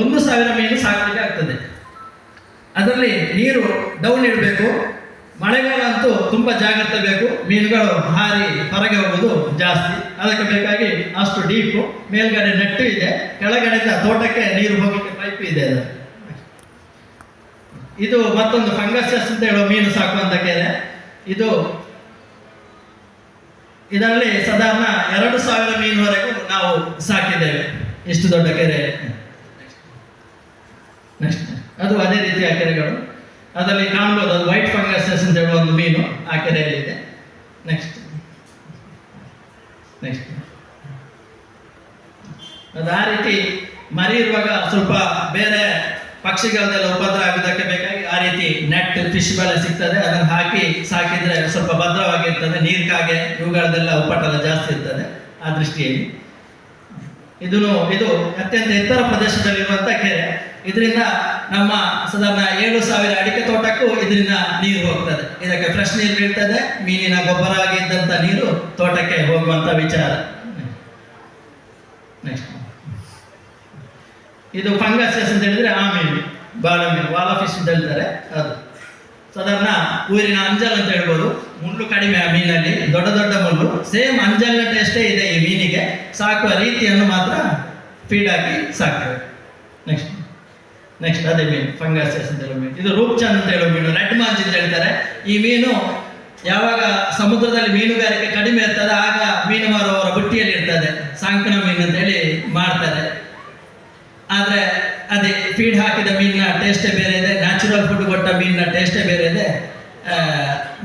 ಒಂದು ಸಾವಿರ ಮೀನು ಸಾಕಲಿಕ್ಕೆ ಆಗ್ತದೆ. ಅದರಲ್ಲಿ ನೀರು ಡೌನ್ ಇಡಬೇಕು. ಮಳೆಗಾಲ ಅಂತೂ ತುಂಬ ಜಾಗ್ರತೆ ಬೇಕು. ಮೀನುಗಳು ಹಾರಿ ಹೊರಗೆ ಹೋಗೋದು ಜಾಸ್ತಿ. ಅದಕ್ಕೆ ಬೇಕಾಗಿ ಅಷ್ಟು ಡೀಪು ಮೇಲ್ಗಡೆ ನೆಟ್ಟು ಇದೆ. ಕೆಳಗಡೆಯಿಂದ ತೋಟಕ್ಕೆ ನೀರು ಹೋಗಲಿಕ್ಕೆ ಪೈಪ್ ಇದೆ ಅದು. ಇದು ಮತ್ತೊಂದು ಫಂಗಸಸ್ ಅಂತ ಹೇಳೋ ಮೀನು ಸಾಕುವಂತ ಕೆರೆ ಇದು ಇದರಲ್ಲಿ ಸಾಧಾರಣ ಎರಡು ಸಾವಿರ ಮೀನುವರೆಗೂ ನಾವು ಸಾಕಿದ್ದೇವೆ. ಇಷ್ಟು ದೊಡ್ಡ ಕೆರೆ. ನೆಕ್ಸ್ಟ್ ಅದು ಅದೇ ರೀತಿಯ ಕೆರೆಗಳು. ಅದರಲ್ಲಿ ಕಾಣ್ಬೋದು, ಅದು ವೈಟ್ ಫಂಗಸಸ್ ಅಂತ ಹೇಳುವ ಒಂದು ಮೀನು ಆ ಕೆರೆಯಲ್ಲಿದೆ ನೆಕ್ಸ್ಟ್ ನೆಕ್ಸ್ಟ್ ಅದು ಆ ರೀತಿ ಮರಿ ಇರುವಾಗ ಸ್ವಲ್ಪ ಬೇರೆ ಪಕ್ಷಿಗಳದೆಲ್ಲ ಉಪದ್ರ ಆಗೋದಕ್ಕೆ ಬೇಕಾಗಿ ಆ ರೀತಿ ನೆಟ್ ಫಿಶ್ ಬಲೆ ಸಿಗ್ತದೆ. ಅದನ್ನು ಹಾಕಿ ಸಾಕಿದ್ರೆ ಸ್ವಲ್ಪ ಭದ್ರವಾಗಿರ್ತದೆ. ನೀರು ಕಾಗೆ ಇವುಗಳದೆಲ್ಲ ಉಪಟಲ ಜಾಸ್ತಿ ಇರ್ತದೆ ಆ ದೃಷ್ಟಿಯಲ್ಲಿ. ಇದನ್ನು, ಇದು ಅತ್ಯಂತ ಎತ್ತರ ಪ್ರದೇಶದಲ್ಲಿರುವಂಥ ಕೆರೆ. ಇದರಿಂದ ನಮ್ಮ ಸಾಧಾರಣ ಏಳು ಸಾವಿರ ಅಡಿಕೆ ತೋಟಕ್ಕೂ ಇದರಿಂದ ನೀರು ಹೋಗ್ತದೆ. ಇದಕ್ಕೆ ಫ್ರೆಶ್ ನೀರು ಬೀಳ್ತದೆ, ಮೀನಿನ ಗೊಬ್ಬರ ಆಗಿದ್ದಂಥ ನೀರು ತೋಟಕ್ಕೆ ಹೋಗುವಂಥ ವಿಚಾರ. ನೆಕ್ಸ್ಟ್ ಇದು ಫಂಗಸಸ್ ಅಂತ ಹೇಳಿದ್ರೆ ಆ ಮೀನು ಬಾಳ ಮೀನು ವಾಲ ಫಿಶ್ ಅಂತ ಹೇಳ್ತಾರೆ, ಅದು. ಸಾಧಾರಣ ಊರಿನ ಅಂಜಲ್ ಅಂತ ಹೇಳ್ಬೋದು. ಮುಳ್ಳು ಕಡಿಮೆ ಆ ಮೀನಲ್ಲಿ, ದೊಡ್ಡ ದೊಡ್ಡ ಮುಳ್ಳು. ಸೇಮ್ ಅಂಜಲ್ನ ಟೇಸ್ಟೇ ಇದೆ ಈ ಮೀನಿಗೆ. ಸಾಕುವ ರೀತಿಯನ್ನು ಮಾತ್ರ ಫೀಡ್ ಹಾಕಿ ಸಾಕ್ತೇವೆ. ನೆಕ್ಸ್ಟ್ ಅದೇ ಮೀನು ಫಂಗಸಸ್ ಅಂತ ಹೇಳೋ ಮೀನು ಇದು ರೂಪ್ಚಂದ್ ಅಂತ ಹೇಳೋ ಮೀನು ರೆಡ್ ಮಾಂಜ್ ಅಂತ ಹೇಳ್ತಾರೆ. ಈ ಮೀನು ಯಾವಾಗ ಸಮುದ್ರದಲ್ಲಿ ಮೀನುಗಾರಿಕೆ ಕಡಿಮೆ ಇರ್ತದೆ, ಆಗ ಮೀನು ಮಾರುವವರ ಬುಟ್ಟಿಯಲ್ಲಿ ಇರ್ತದೆ. ಸಾಂಕನ ಮೀನು ಅಂತ ಹೇಳಿ ಮಾಡ್ತಾರೆ ಆದರೆ ಅದೇ ಫೀಡ್ ಹಾಕಿದ ಮೀನಿನ ಟೇಸ್ಟೇ ಬೇರೆ ಇದೆ ನ್ಯಾಚುರಲ್ ಫುಡ್ ಕೊಟ್ಟ ಮೀನಿನ ಟೇಸ್ಟೇ ಬೇರೆ ಇದೆ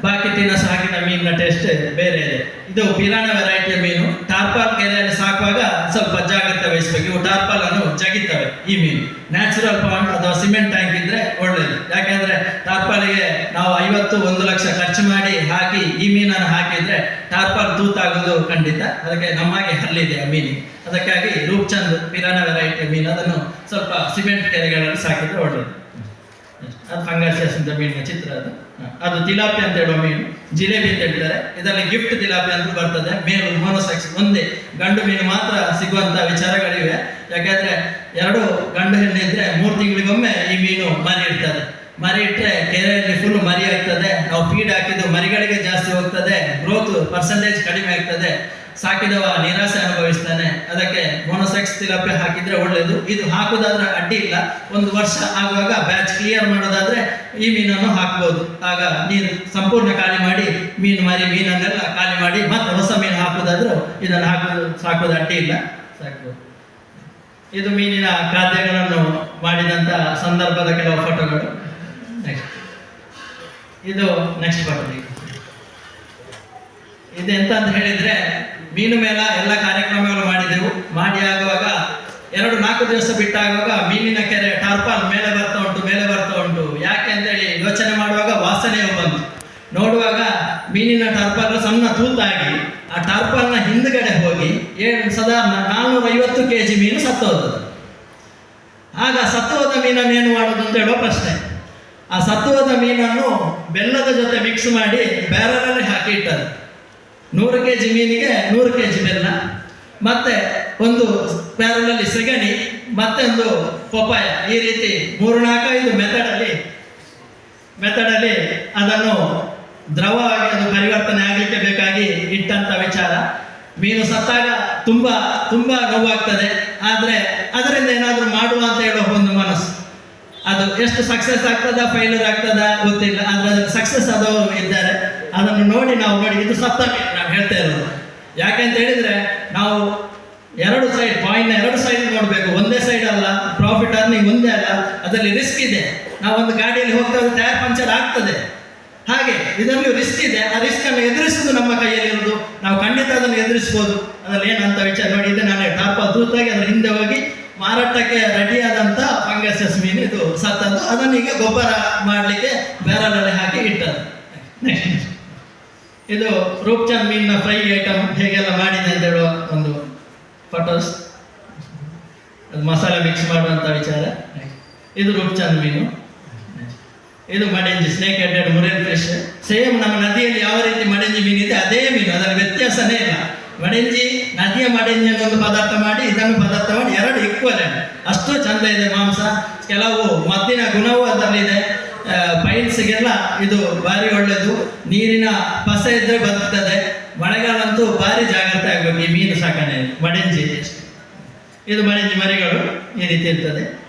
ಬಾಕಿ ತಿನ್ನಸ ಹಾಕಿದ ಮೀನಿನ ಟೇಸ್ಟ್ ಬೇರೆ ಇದೆ. ಇದು ಪಿರಾಣ ವೆರೈಟಿಯ ಮೀನು. ಟಾರ್ಪಾಲ್ ಕೆರೆಯಲ್ಲಿ ಸಾಕುವಾಗ ಸ್ವಲ್ಪ ಜಾಗ್ರತೆ ವಹಿಸಬೇಕು ಇವು ಟಾರ್ಪಾಲ್ ಅನ್ನು ಜಗಿತವೆ ಈ ಮೀನು. ನ್ಯಾಚುರಲ್ ಪಾಂಡ್ ಅಥವಾ ಸಿಮೆಂಟ್ ಟ್ಯಾಂಕ್ ಇದ್ರೆ ಒಳ್ಳೇದು. ಯಾಕೆಂದ್ರೆ ಟಾರ್ಪಾಲಿಗೆ ನಾವು ಐವತ್ತು ಒಂದು ಲಕ್ಷ ಖರ್ಚು ಮಾಡಿ ಹಾಕಿ ಈ ಮೀನನ್ನು ಹಾಕಿದ್ರೆ ಟಾರ್ಪಾಲ್ ತೂತಾಗೋದು ಖಂಡಿತ. ಅದಕ್ಕೆ ನಮ್ಮಾಗೆ ಹಲ್ಲಿದೆ ಆ ಮೀನಿಗೆ. ಅದಕ್ಕಾಗಿ ರೂಪ್ಚಂದ್ ಪಿರಾನ ವೆರೈಟಿ ಮೀನು. ಅದನ್ನು ಸ್ವಲ್ಪ ಸಿಮೆಂಟ್ ಕೆರೆಗಳಲ್ಲಿ ಸಾಕಿದ್ರೆ ಒಳ್ಳೇದು. ಅದು ಅಂತ ಮೀನಿನ ಚಿತ್ರ ಅದು. ಅದು ತಿಲಾಪಿ ಅಂತ ಹೇಳುವ ಮೀನು. ಜಿಲೇಬಿ ಅಂತ ಹೇಳ್ತಾರೆ. ಇದರಲ್ಲಿ ಗಿಫ್ಟ್ ತಿಲಾಪಿ ಅಂತ ಬರ್ತದೆ. ಮೇಲು ಮೋನೋಸೆಕ್ಸ್ ಒಂದೇ ಗಂಡು ಮೀನು ಮಾತ್ರ ಸಿಗುವಂತ ವಿಚಾರಗಳಿವೆ. ಯಾಕಂದ್ರೆ ಎರಡು ಗಂಡು ಹೆಣ್ಣು ಇದ್ರೆ ಮೂರು ತಿಂಗಳಿಗೊಮ್ಮೆ ಈ ಮೀನು ಮರಿ ಇರ್ತದೆ ಮರಿ ಇಟ್ಟರೆ ಕೆರೆಯಲ್ಲಿ ಫುಲ್ ಮರಿ ಆಗ್ತದೆ. ನಾವು ಫೀಡ್ ಹಾಕಿದ್ದು ಮರಿಗಳಿಗೆ ಜಾಸ್ತಿ ಹೋಗ್ತದೆ. ಗ್ರೋತ್ ಪರ್ಸೆಂಟೇಜ್ ಕಡಿಮೆ ಆಗ್ತದೆ. ಸಾಕಿದವ ನಿರಾಸೆ ಅನುಭವಿಸ್ತಾನೆ. ಅದಕ್ಕೆ ಮೋನೋಸೆಕ್ಸ್ ತಿಲಾಪಿ ಹಾಕಿದ್ರೆ ಒಳ್ಳೇದು. ಇದು ಹಾಕೋದಾದ್ರೆ ಅಡ್ಡಿ ಇಲ್ಲ. ಒಂದು ವರ್ಷ ಆಗುವಾಗ ಬ್ಯಾಚ್ ಕ್ಲಿಯರ್ ಮಾಡೋದಾದ್ರೆ ಈ ಮೀನನ್ನು ಹಾಕ್ಬೋದು. ಆಗ ನೀರು ಸಂಪೂರ್ಣ ಖಾಲಿ ಮಾಡಿ, ಮೀನು ಮಾರಿ, ಮೀನನ್ನೆಲ್ಲ ಖಾಲಿ ಮಾಡಿ ಮತ್ತೆ ಹೊಸ ಮೀನು ಹಾಕೋದಾದ್ರೂ ಇದನ್ನು ಹಾಕೋದು, ಸಾಕೋದು ಅಡ್ಡಿ ಇಲ್ಲ. ಸಾಕ್ಬೋದು ಇದು ಮೀನಿನ ಖಾದ್ಯಗಳನ್ನು ಮಾಡಿದಂತ ಸಂದರ್ಭದ ಕೆಲವು ಫೋಟೋಗಳು. ಇದು ನೆಕ್ಸ್ಟ್ ಫೋಟೋ ಎಂತ ಅಂತ ಹೇಳಿದ್ರೆ, ಮೀನು ಮೇಲೆ ಎಲ್ಲ ಕಾರ್ಯಕ್ರಮಗಳು ಮಾಡಿದೆವು. ಮಾಡಿ ಆಗುವಾಗ, ಎರಡು ನಾಲ್ಕು ದಿವಸ ಬಿಟ್ಟಾಗುವಾಗ ಮೀನಿನ ಕೆರೆ ಟಾರ್ಪಾಲ್ ಮೇಲೆ ಬರ್ತಾ ಉಂಟು, ಮೇಲೆ ಬರ್ತಾ ಉಂಟು. ಯಾಕೆ ಅಂತ ಹೇಳಿ ಯೋಚನೆ ಮಾಡುವಾಗ ವಾಸನೆಯು ಬಂತು. ನೋಡುವಾಗ ಮೀನಿನ ಟಾರ್ಪಾಲ್ ಸಣ್ಣ ತೂತಾಗಿ, ಆ ಟಾರ್ಪಾಲ್ನ ಹಿಂದ್ಗಡೆ ಹೋಗಿ, ಏನ್ ಸಾಧಾರಣ ನಾನ್ನೂರ ಐವತ್ತು ಕೆ ಜಿ ಮೀನು ಸತ್ತು ಹೋದದ್ದು ಹೋದ ಮೀನನ್ನು ಏನು ಮಾಡೋದು ಅಂತ ಹೇಳುವ ಪ್ರಶ್ನೆ ಆ ಸತ್ತು ಹೋದ ಮೀನನ್ನು ಬೆಲ್ಲದ ಜೊತೆ ಮಿಕ್ಸ್ ಮಾಡಿ ಬ್ಯಾರಲಲ್ಲಿ ಹಾಕಿ ಇಟ್ಟರು ನೂರು ಕೆ ಜಿ ಮೀನಿಗೆ ನೂರು ಕೆ ಜಿ ಬೆಲ್ಲ, ಮತ್ತೆ ಒಂದು ಬ್ಯಾರಲಲ್ಲಿ ಸೆಗಣಿ ಮತ್ತೆ ಒಂದು ಪಪಾಯ ಈ ರೀತಿ ಮೂರು ನಾಲ್ಕೈದು ಮೆಥಡಲ್ಲಿ ಮೆಥಡಲ್ಲಿ ಅದನ್ನು ದ್ರವವಾಗಿ ಅದು ಪರಿವರ್ತನೆ ಆಗಲಿಕ್ಕೆ ಬೇಕಾಗಿ ಇಟ್ಟಂಥ ವಿಚಾರ. ಮೀನು ಸತ್ತಾಗ ತುಂಬ ತುಂಬ ನೋವಾಗ್ತದೆ. ಆದರೆ ಅದರಿಂದ ಏನಾದರೂ ಮಾಡುವ ಅಂತ ಹೇಳೋ ಒಂದು ಮನಸ್ಸು. ಅದು ಎಷ್ಟು ಸಕ್ಸಸ್ ಆಗ್ತದ ಫೈಲರ್ ಆಗ್ತದ ಗೊತ್ತಿಲ್ಲ. ಆದರೆ ಅದಕ್ಕೆ ಸಕ್ಸಸ್ ಆದವರು ಇದ್ದಾರೆ. ಅದನ್ನು ನೋಡಿ ನಾವು ನೋಡಿ, ಇದು ಸತ್ತ ನಾವು ಹೇಳ್ತಾ ಇರೋದು. ಯಾಕೆಂತ ಹೇಳಿದ್ರೆ, ನಾವು ಎರಡು ಸೈಡ್ ಪಾಯಿಂಟ್ ಎರಡು ಸೈಡ್ ನೋಡಬೇಕು. ಒಂದೇ ಸೈಡ್ ಅಲ್ಲ ಪ್ರಾಫಿಟ್ ಅರ್ನಿಂಗ್ ಒಂದೇ ಅಲ್ಲ, ಅದರಲ್ಲಿ ರಿಸ್ಕ್ ಇದೆ. ನಾವು ಒಂದು ಗಾಡಿಯಲ್ಲಿ ಹೋಗ್ತಾ ಟೈರ್ ಪಂಚರ್ ಆಗ್ತದೆ. ಹಾಗೆ ಇದರಲ್ಲಿ ರಿಸ್ಕ್ ಇದೆ. ಆ ರಿಸ್ಕ್ ಅನ್ನು ಎದುರಿಸುವುದು ನಮ್ಮ ಕೈಯಲ್ಲಿರುವುದು ನಾವು ಖಂಡಿತ ಅದನ್ನು ಎದುರಿಸ್ಬೋದು. ಅದ್ರಲ್ಲಿ ಏನಂತ ವಿಚಾರ ನೋಡಿ, ಇದೆ ನಾನು ಟಾಪ ತೂತಾಗಿ ಅದರ ಹಿಂದೆ ಹೋಗಿ ಮಾರಾಟಕ್ಕೆ ರೆಡಿಯಾದಂಥ ಫಂಗಸಸ್ ಮೀನು ಇದು ಸತ್ತದ್ದು. ಅದನ್ನು ಈಗ ಗೊಬ್ಬರ ಮಾಡಲಿಕ್ಕೆ ಬ್ಯಾರಲಲ್ಲಿ ಹಾಕಿ ಇಟ್ಟದ್ದು. ಇದು ರೂಪ್ಚಂದ್ ಮೀನಿನ ಫ್ರೈ ಐಟಮ್ ಹೇಗೆಲ್ಲ ಮಾಡಿದೆ ಅಂತ ಹೇಳುವ ಒಂದು ಫೋಟೋಸ್ ಮಸಾಲೆ ಮಿಕ್ಸ್ ಮಾಡುವಂಥ ವಿಚಾರ. ಇದು ರೂಪ್ಚಂದ್ ಮೀನು. ಇದು ಮಡೆಂಜಿ snake headed murrel fish same ನಮ್ಮ ನದಿಯಲ್ಲಿ ಯಾವ ರೀತಿ ಮಡೆಂಜಿ ಮೀನಿದೆ, ಅದೇ ಮೀನು. ಅದರ ವ್ಯತ್ಯಾಸನೇ ಇಲ್ಲ. ಮಡೆಂಜಿ, ನದಿಯ ಮಡೆಂಜಿ ಒಂದು ಪದಾರ್ಥ ಮಾಡಿ, ಇದನ್ನು ಪದಾರ್ಥ ಮಾಡಿ ಎರಡು ಈಕ್ವಲ್ ಅಷ್ಟು ಚಂದ ಇದೆ ಮಾಂಸ. ಕೆಲವು ಮದ್ದಿನ ಗುಣವೂ ಅದರಲ್ಲಿದೆ. ಪೈಲ್ಸ್ಗೆಲ್ಲ ಇದು ಭಾರಿ ಒಳ್ಳೆಯದು. ನೀರಿನ ಪಸ ಇದ್ರೆ ಬದುಕ್ತದೆ. ಮಳೆಗಾಲಂತೂ ಭಾರಿ ಜಾಗ್ರತೆ ಆಗಬೇಕು ಈ ಮೀನು ಸಾಕಣೆ ಮಡೆಂಜಿ. ಇದು ಮಡೆಂಜಿ ಮರಿಗಳು ಈ ರೀತಿ ಇರ್ತದೆ.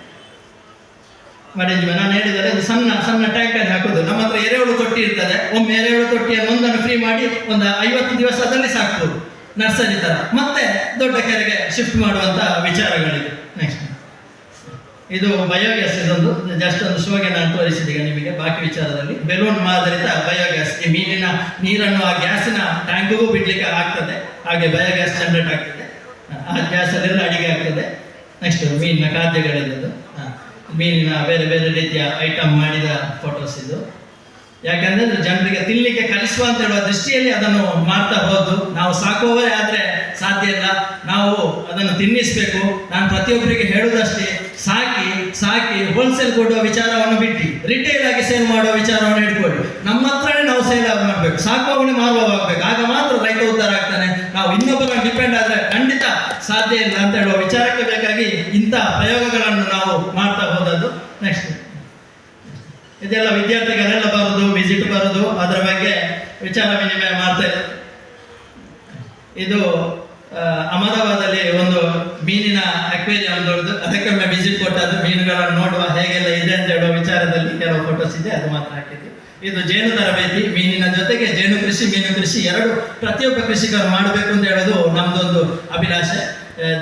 ಮರಿ. ನಾನು ಹೇಳಿದರೆ ಅದು ಸಣ್ಣ ಸಣ್ಣ ಟ್ಯಾಂಕರ್ ಹಾಕೋದು. ನಮ್ಮ ಹತ್ರ ಎರೆಹುಳು ತೊಟ್ಟಿ ಇರ್ತದೆ. ಒಮ್ಮೆ ಎರೆಹುಳು ತೊಟ್ಟಿಯನ್ನು ಒಂದನ್ನು ಫ್ರೀ ಮಾಡಿ ಒಂದು ಐವತ್ತು ದಿವಸ ಅದರಲ್ಲಿ ಸಾಕ್ಬೋದು. ನರ್ಸರಿ ತರ. ಮತ್ತೆ ದೊಡ್ಡ ಕೆರೆಗೆ ಶಿಫ್ಟ್ ಮಾಡುವಂತ ವಿಚಾರಗಳಿದೆ ನೆಕ್ಸ್ಟ್ ಇದು ಬಯೋಗ್ಯಾಸ್ ಇದೊಂದು. ಜಸ್ಟ್ ಒಂದು ಶೋಗೆ ನಾನು ತೋರಿಸಿದೀಗ ನಿಮಗೆ. ಬಾಕಿ ವಿಚಾರದಲ್ಲಿ. ಬೆಲೂನ್ ಮಾದರಿತ ಬಯೋಗ್ಯಾಸ್ ಈ ಮೀನಿನ ನೀರನ್ನು ಆ ಗ್ಯಾಸಿನ ಟ್ಯಾಂಕಿಗೂ ಬಿಡ್ಲಿಕ್ಕೆ ಆಗ್ತದೆ. ಹಾಗೆ ಬಯೋಗ್ಯಾಸ್ ಜನರೇಟ್ ಆಗ್ತದೆ. ಆ ಗ್ಯಾಸಲ್ಲೆಲ್ಲ ಅಡಿಗೆ ಆಗ್ತದೆ. ನೆಕ್ಸ್ಟ್ ಮೀನಿನ ಖಾದ್ಯಗಳಿದ್ದು. ಮೀನಿನ ಬೇರೆ ಬೇರೆ ರೀತಿಯ ಐಟಮ್ ಮಾಡಿದ ಫೋಟೋಸ್ ಇದು. ಯಾಕಂದ್ರೆ ಜನರಿಗೆ ತಿನ್ಲಿಕ್ಕೆ ಕಲಿಸುವ ಅಂತ ಹೇಳುವ ದೃಷ್ಟಿಯಲ್ಲಿ ಅದನ್ನು ಮಾಡ್ತಾ ಹೋದ್ದು. ನಾವು ಸಾಕುವವರೇ ಆದ್ರೆ ಸಾಧ್ಯ ಇಲ್ಲ. ನಾವು ಅದನ್ನು ತಿನ್ನಿಸ್ಬೇಕು. ನಾನು ಪ್ರತಿಯೊಬ್ಬರಿಗೆ ಹೇಳುವುದಷ್ಟೇ, ಸಾಕಿ ಸಾಕಿ ಹೋಲ್ಸೇಲ್ ಕೊಡುವ ವಿಚಾರವನ್ನು ಬಿಟ್ಟು ರಿಟೇಲ್ ಆಗಿ ಸೇಲ್ ಮಾಡುವ ವಿಚಾರವನ್ನು ಇಟ್ಕೊಳ್ಳಿ. ನಮ್ಮ ಹತ್ರನೇ ನಾವು ಸೇಲ್ ಮಾಡಬೇಕು. ಸಾಕುವವನೇ ಮಾರುವವಾಗಬೇಕು ಆಗ ಮಾತ್ರ ರೈತ ಉದ್ಧಾರ ಆಗ್ತಾನೆ. ನಾವು ಇನ್ನೊಬ್ಬರ ಡಿಪೆಂಡ್ ಆದ್ರೆ ಖಂಡಿತ ಸಾಧ್ಯ ಇಲ್ಲ ಅಂತ ಹೇಳುವ ವಿಚಾರಕ್ಕೆ ಬೇಕಾಗಿ ಇಂಥ ಪ್ರಯೋಗಗಳನ್ನು ನಾವು ಮಾಡ್ತಾ ಹೋದದ್ದು ನೆಕ್ಸ್ಟ್ ಇದೆಲ್ಲ ವಿದ್ಯಾರ್ಥಿಗಳೆಲ್ಲ ಬರೋದು ವಿಸಿಟ್ ಬರೋದು, ಅದರ ಬಗ್ಗೆ ವಿಚಾರ ವಿನಿಮಯ ಮಾಡ್ತಾ ಇದ್ದಾರೆ ಇದು ಅಹಮದಾಬಾದಲ್ಲಿ ಒಂದು ಮೀನಿನ ಅಕ್ವೇರಿಯಂ ದೊಡ್ಡದು, ಅದಕ್ಕೊಮ್ಮೆ ವಿಸಿಟ್ ಕೊಟ್ಟದ್ದು, ಮೀನುಗಳನ್ನು ನೋಡುವ ಹೇಗೆಲ್ಲ ಇದೆ ಅಂತ ಹೇಳುವ ವಿಚಾರದಲ್ಲಿ ಕೆಲವು ಫೋಟೋಸ್ ಇದೆ, ಅದು ಮಾತ್ರ ಹಾಕಿದ್ದು ಇದು ಜೇನು ತರಬೇತಿ, ಮೀನಿನ ಜೊತೆಗೆ ಜೇನು ಕೃಷಿ, ಮೀನು ಕೃಷಿ ಎರಡು ಪ್ರತಿಯೊಬ್ಬ ಕೃಷಿಕರು ಮಾಡಬೇಕು ಅಂತ ಹೇಳೋದು ನಮ್ದೊಂದು ಅಭಿಲಾಷೆ.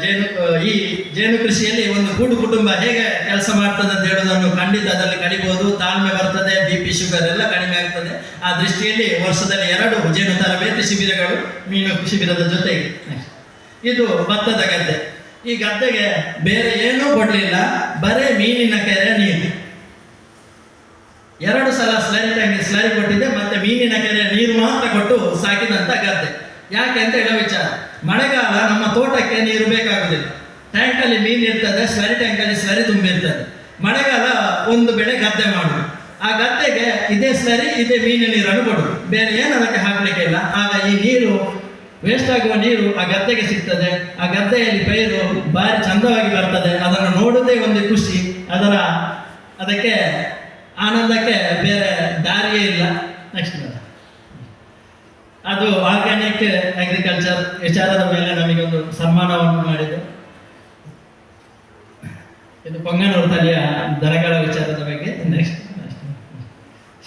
ಜೇನು ಈ ಜೇನು ಕೃಷಿಯಲ್ಲಿ ಒಂದು ಕೂಡು ಕುಟುಂಬ ಹೇಗೆ ಕೆಲಸ ಮಾಡ್ತದೆ ಅಂತ ಹೇಳೋದನ್ನು ಖಂಡಿತ ಅದರಲ್ಲಿ ಕಡಿಬಹುದು ತಾಳ್ಮೆ ಬರ್ತದೆ, ಬಿ ಪಿ ಶುಗರ್ ಎಲ್ಲ ಕಡಿಮೆ ಆಗ್ತದೆ. ಆ ದೃಷ್ಟಿಯಲ್ಲಿ ವರ್ಷದಲ್ಲಿ ಎರಡು ಜೇನು ತರಬೇತಿ ಶಿಬಿರಗಳು ಮೀನು ಶಿಬಿರದ ಜೊತೆಗೆ. ಇದು ಭತ್ತದ ಗದ್ದೆ. ಈ ಗದ್ದೆಗೆ ಬೇರೆ ಏನೂ ಕೊಡಲಿಲ್ಲ, ಬರೇ ಮೀನಿನ ಕೆರೆ ನೀರು. ಎರಡು ಸಲ ಸ್ಲರಿ ಟ್ಯಾಂಕ್ ಸ್ಲರಿ ಕೊಟ್ಟಿದ್ದೆ, ಮತ್ತೆ ಮೀನಿನ ಕೆರೆ ನೀರು ಮಾತ್ರ ಕೊಟ್ಟು ಸಾಕಿದಂತ ಗದ್ದೆ. ಯಾಕೆ ಅಂತ ಹೇಳೋ ವಿಚಾರ. ಮಳೆಗಾಲ ನಮ್ಮ ತೋಟಕ್ಕೆ ನೀರು ಬೇಕಾಗುದಿಲ್ಲ. ಟ್ಯಾಂಕಲ್ಲಿ ಮೀನು ಇರ್ತದೆ, ಸ್ಲರಿ ಟ್ಯಾಂಕಲ್ಲಿ ಸ್ಲರಿ ತುಂಬಿರ್ತದೆ. ಮಳೆಗಾಲ ಒಂದು ಬೆಳೆ ಗದ್ದೆ ಮಾಡುದು. ಆ ಗದ್ದೆಗೆ ಇದೇ ಸ್ಲರಿ, ಇದೇ ಮೀನಿನ ನೀರನ್ನು ಕೊಡುದು. ಬೇರೆ ಏನು ಅದಕ್ಕೆ ಹಾಕ್ಲಿಕ್ಕೆ ಇಲ್ಲ. ಆಗ ಈ ನೀರು ವೇಸ್ಟ್ ಆಗುವ ನೀರು ಆ ಗದ್ದೆಗೆ ಸಿಗ್ತದೆ. ಆ ಗದ್ದೆಯಲ್ಲಿ ಪೈರು ಭಾರಿ ಚಂದವಾಗಿ ಬರ್ತದೆ. ಅದನ್ನು ನೋಡುವುದೇ ಒಂದು ಖುಷಿ. ಅದರ, ಅದಕ್ಕೆ ಆನಂದಕ್ಕೆ ಬೇರೆ ದಾರಿಯೇ ಇಲ್ಲ. ನೆಕ್ಸ್ಟ್ ಅದು ಆರ್ಗ್ಯಾನಿಕ್ ಅಗ್ರಿಕಲ್ಚರ್ ವಿಚಾರದ ಮೇಲೆ ನಮಗೊಂದು ಸನ್ಮಾನವನ್ನು ಮಾಡಿದೆ ಇದು ಪೊಂಗನೂರು ತಲೆಯ ದರಗಳ ವಿಚಾರದ ಬಗ್ಗೆ. ನೆಕ್ಸ್ಟ್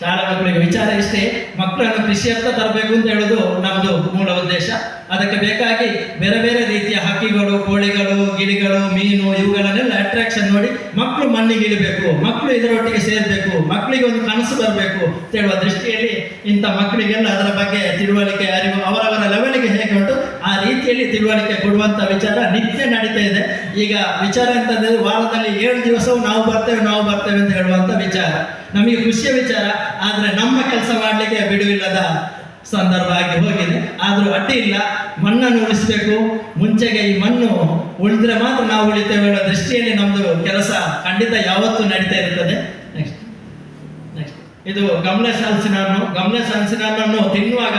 ಶಾಲಾ ಮಕ್ಕಳಿಗೆ ವಿಚಾರ ಇಷ್ಟೇ, ಮಕ್ಕಳನ್ನು ಅಂತ ತರಬೇಕು ಅಂತ ಹೇಳೋದು ನಮ್ಮದು ಮೂಲ ಉದ್ದೇಶ. ಅದಕ್ಕೆ ಬೇಕಾಗಿ ಬೇರೆ ಬೇರೆ ರೀತಿಯ ಹಕ್ಕಿಗಳು, ಕೋಳಿಗಳು, ಗಿಳಿಗಳು, ಮೀನು ಇವುಗಳನ್ನೆಲ್ಲ ಅಟ್ರಾಕ್ಷನ್ ನೋಡಿ ಮಕ್ಕಳು ಮಣ್ಣಿಗೆ ಇಳಿಬೇಕು ಮಕ್ಕಳು ಇದರೊಟ್ಟಿಗೆ ಸೇರಬೇಕು ಮಕ್ಕಳಿಗೆ ಒಂದು ಕನಸು ಬರಬೇಕು ಅಂತ ಹೇಳುವ ದೃಷ್ಟಿಯಲ್ಲಿ ಇಂಥ ಮಕ್ಕಳಿಗೆಲ್ಲ ಅದರ ಬಗ್ಗೆ ತಿಳುವಳಿಕೆ, ಅರಿವು ಅವರವರ ಲೆವೆಲ್ಗೆ ಹೇಗೆ ಉಂಟು, ಆ ರೀತಿಯಲ್ಲಿ ತಿಳುವಳಿಕೆ ಕೊಡುವಂತ ವಿಚಾರ ನಿತ್ಯ ನಡೀತಾ ಇದೆ. ಈಗ ವಿಚಾರ ಅಂತಂದ್ರೆ ವಾರದಲ್ಲಿ ಏಳು ದಿವಸವೂ ನಾವು ಬರ್ತೇವೆ ನಾವು ಬರ್ತೇವೆ ಅಂತ ಹೇಳುವಂತ ವಿಚಾರ. ನಮಗೆ ಖುಷಿಯ ವಿಚಾರ ಆದ್ರೆ ನಮ್ಮ ಕೆಲಸ ಮಾಡಲಿಕ್ಕೆ ಬಿಡುವಿಲ್ಲದ ಸಂದರ್ಭ ಆಗಿ ಹೋಗಿದೆ. ಆದರೂ ಅಡ್ಡಿ ಇಲ್ಲ. ಮಣ್ಣನ್ನು ಉಳಿಸ್ಬೇಕು. ಮುಂಚೆಗೆ ಈ ಮಣ್ಣು ಉಳಿದ್ರೆ ಮಾತ್ರ ನಾವು ಉಳಿತೇವೆ ಅನ್ನೋ ದೃಷ್ಟಿಯಲ್ಲಿ ನಮ್ದು ಕೆಲಸ ಖಂಡಿತ ಯಾವತ್ತೂ ನಡೀತಾ ಇರ್ತದೆ ನೆಕ್ಸ್ಟ್ ನೆಕ್ಸ್ಟ್ ಇದು ಗಮನ ಹಲಸಿನ ಹಣ್ಣು ಗಮನ ತಿನ್ನುವಾಗ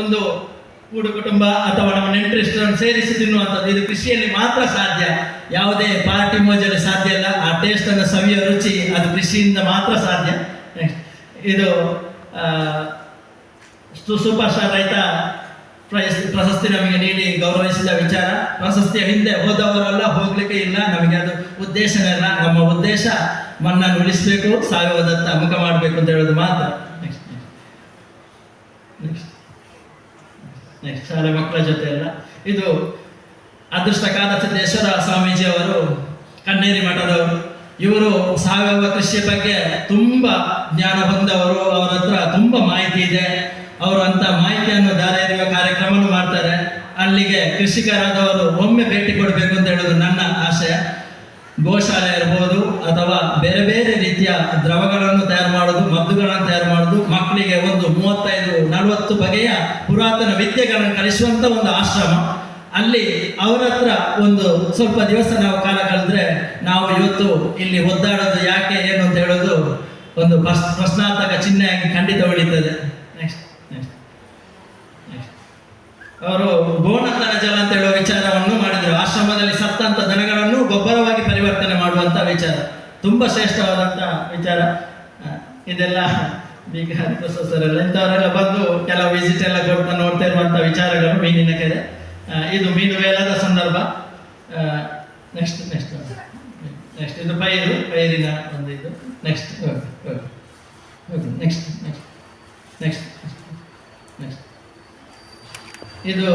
ಒಂದು ಕೂಡು ಕುಟುಂಬ ಅಥವಾ ನಮ್ಮ ನೆಂಟರಿಷ್ಟರನ್ನು ಸೇರಿಸಿ ತಿನ್ನುವಂಥದ್ದು. ಇದು ಕೃಷಿಯಲ್ಲಿ ಮಾತ್ರ ಸಾಧ್ಯ. ಯಾವುದೇ ಪಾರ್ಟಿ ಮೋಜಲ್ಲಿ ಸಾಧ್ಯ ಇಲ್ಲ. ಆ ಟೇಸ್ಟ್ ಅನ್ನು ಸವಿಯೋ ರುಚಿ ಅದು ಕೃಷಿಯಿಂದ ಮಾತ್ರ ಸಾಧ್ಯ. Next. ಇದು ಆ, ಸು- ಸೂಪರ್ ಸ್ಟಾರ್ ರೈತ ಪ್ರಶಸ್ತಿ ನಮಗೆ ನೀಡಿ ಗೌರವಿಸಿದ ವಿಚಾರ. ಪ್ರಶಸ್ತಿಯ ಹಿಂದೆ ಹೋದವರೆಲ್ಲ ಹೋಗ್ಲಿಕ್ಕೆ ಇಲ್ಲ. ನಮಗೆ ಅದು ಉದ್ದೇಶನೇ ಇಲ್ಲ. ನಮ್ಮ ಉದ್ದೇಶ ಮಣ್ಣನ್ನು ಉಳಿಸಬೇಕು ಸಾವಯವದತ್ತ ಮುಖ ಮಾಡಬೇಕು ಅಂತ ಹೇಳೋದು ಮಾತ್ರ. ನೆಕ್ಸ್ಟ್ ನೆಕ್ಸ್ಟ್ ಶಾಲೆ ಮಕ್ಕಳ ಜೊತೆ ಎಲ್ಲ ಇದು ಅದೃಷ್ಟ ಕಾಲಸಿದ್ದೇಶ್ವರ ಸ್ವಾಮೀಜಿ ಅವರು ಕಣ್ಣೇರಿ ಮಠದವರು. ಇವರು ಸಾವಯವ ಕೃಷಿಯ ಬಗ್ಗೆ ತುಂಬಾ ಜ್ಞಾನ ಬಂದವರು ಅವರ ಹತ್ರ ತುಂಬಾ ಮಾಹಿತಿ ಇದೆ. ಅವರು ಅಂತ ಮಾಹಿತಿಯನ್ನು ದಾರ ಎರೆಯುವ ಕಾರ್ಯಕ್ರಮವನ್ನು ಮಾಡ್ತಾರೆ. ಅಲ್ಲಿಗೆ ಕೃಷಿಕರಾದವರು ಒಮ್ಮೆ ಭೇಟಿ ಕೊಡಬೇಕು ಅಂತ ಹೇಳೋದು ನನ್ನ ಆಶಯ ಗೋಶಾಲೆ ಇರ್ಬೋದು ಅಥವಾ ಬೇರೆ ಬೇರೆ ರೀತಿಯ ದ್ರವಗಳನ್ನು ತಯಾರು ಮಾಡೋದು ಮದ್ದುಗಳನ್ನು ತಯಾರು ಮಾಡೋದು ಮಕ್ಕಳಿಗೆ ಒಂದು ಮೂವತ್ತೈದು, ನಲವತ್ತು ಬಗೆಯ ಪುರಾತನ ವಿದ್ಯೆಗಳನ್ನು ಕಲಿಸುವಂತ ಒಂದು ಆಶ್ರಮ. ಅಲ್ಲಿ ಅವರ ಹತ್ರ ಒಂದು ಸ್ವಲ್ಪ ದಿವಸ ನಾವು ಕಾಲ ಕಳೆದ್ರೆ ನಾವು ಇವತ್ತು ಇಲ್ಲಿ ಒದ್ದಾಡೋದು ಯಾಕೆ, ಏನು ಅಂತ ಹೇಳೋದು ಒಂದು ಪ್ರಶ್ ಪ್ರಶ್ನಾರ್ಥಕ ಚಿಹ್ನೆಯಾಗಿ ಖಂಡಿತ ಉಳಿತದೆ. ನೆಕ್ಸ್ಟ್ ನೆಕ್ಸ್ಟ್ ಅವರು ಗೋನಂದನ ಜಲ ಅಂತ ಹೇಳುವ ವಿಚಾರವನ್ನು ಮಾಡಿದರು. ಆಶ್ರಮದಲ್ಲಿ ಸತ್ತಂತ ದನಗಳನ್ನು ಗೊಬ್ಬರವಾಗಿ ಪರಿವರ್ತನೆ ಮಾಡುವಂತ ವಿಚಾರ. ತುಂಬಾ ಶ್ರೇಷ್ಠವಾದಂತ ವಿಚಾರ. ಇದೆಲ್ಲ ಬೀಗ ಹರಿಪ್ರಸಾದರೆಲ್ಲ ಇಂಥವರೆಲ್ಲ ಬಂದು ಕೆಲವು ವಿಸಿಟ್ ಎಲ್ಲ ಕೊಡ್ತಾ ನೋಡ್ತಾ ಇರುವಂತ ವಿಚಾರಗಳು ಮೀನಿನ ಕೆರೆ. ಇದು ಮೀನು ವೇಲದ ಸಂದರ್ಭ. ನೆಕ್ಸ್ಟ್ ನೆಕ್ಸ್ಟ್ ನೆಕ್ಸ್ಟ್ ಇದು ಪೈರು. ಪೈರಿನ ಒಂದು ಇದು. Next okay next next next ಇದು